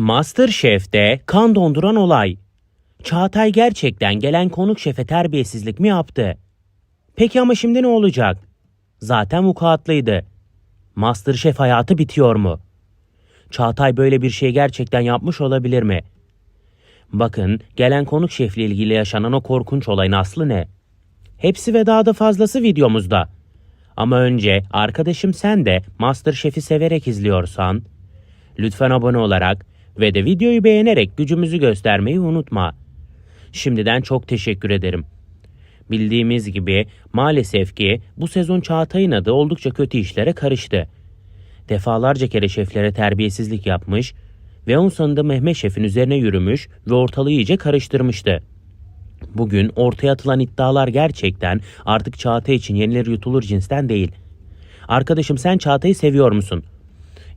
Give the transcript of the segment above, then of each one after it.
Masterchef'te kan donduran olay. Çağatay gerçekten gelen konuk şefe terbiyesizlik mi yaptı? Peki ama şimdi ne olacak? Zaten vukuatlıydı. Masterchef hayatı bitiyor mu? Çağatay böyle bir şey gerçekten yapmış olabilir mi? Bakın gelen konuk şefle ilgili yaşanan o korkunç olayın aslı ne? Hepsi ve daha da fazlası videomuzda. Ama önce arkadaşım sen de Masterchef'i severek izliyorsan lütfen abone olarak ve de videoyu beğenerek gücümüzü göstermeyi unutma. Şimdiden çok teşekkür ederim. Bildiğimiz gibi maalesef ki bu sezon Çağatay'ın adı oldukça kötü işlere karıştı. Defalarca kere şeflere terbiyesizlik yapmış ve onun sonunda Mehmet Şef'in üzerine yürümüş ve ortalığı iyice karıştırmıştı. Bugün ortaya atılan iddialar gerçekten artık Çağatay için yenilir yutulur cinsten değil. Arkadaşım sen Çağatay'ı seviyor musun?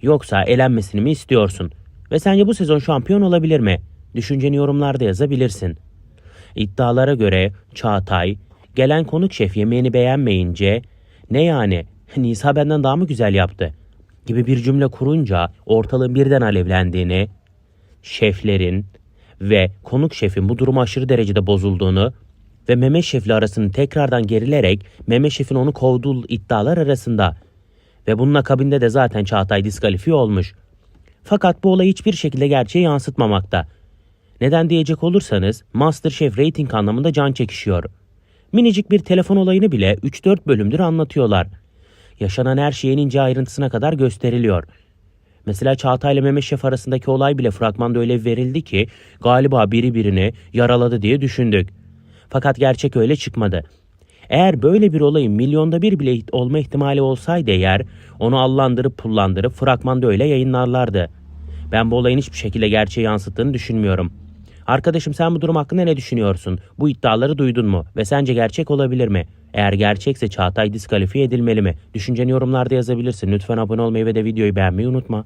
Yoksa elenmesini mi istiyorsun? Ve sence bu sezon şampiyon olabilir mi? Düşünceni yorumlarda yazabilirsin. İddialara göre Çağatay gelen konuk şef yemeğini beğenmeyince ne yani Nisa benden daha mı güzel yaptı gibi bir cümle kurunca ortalığın birden alevlendiğini, şeflerin ve konuk şefin bu durum aşırı derecede bozulduğunu ve Mehmet Şef'le arasının tekrardan gerilerek Mehmet Şef'in onu kovduğu iddialar arasında ve bunun akabinde de zaten Çağatay diskalifiye olmuş. Fakat bu olay hiçbir şekilde gerçeği yansıtmamakta. Neden diyecek olursanız MasterChef rating anlamında can çekişiyor. Minicik bir telefon olayını bile 3-4 bölümdür anlatıyorlar. Yaşanan her şeyin ince ayrıntısına kadar gösteriliyor. Mesela Çağatay ile Mehmet Şef arasındaki olay bile fragmanda öyle verildi ki galiba biri birini yaraladı diye düşündük. Fakat gerçek öyle çıkmadı. Eğer böyle bir olayın milyonda bir bile olma ihtimali olsaydı eğer onu allandırıp pullandırıp fragmanda öyle yayınlarlardı. Ben bu olayın hiçbir şekilde gerçeği yansıttığını düşünmüyorum. Arkadaşım sen bu durum hakkında ne düşünüyorsun? Bu iddiaları duydun mu? Ve sence gerçek olabilir mi? Eğer gerçekse Çağatay diskalifiye edilmeli mi? Düşünceni yorumlarda yazabilirsin. Lütfen abone olmayı ve de videoyu beğenmeyi unutma.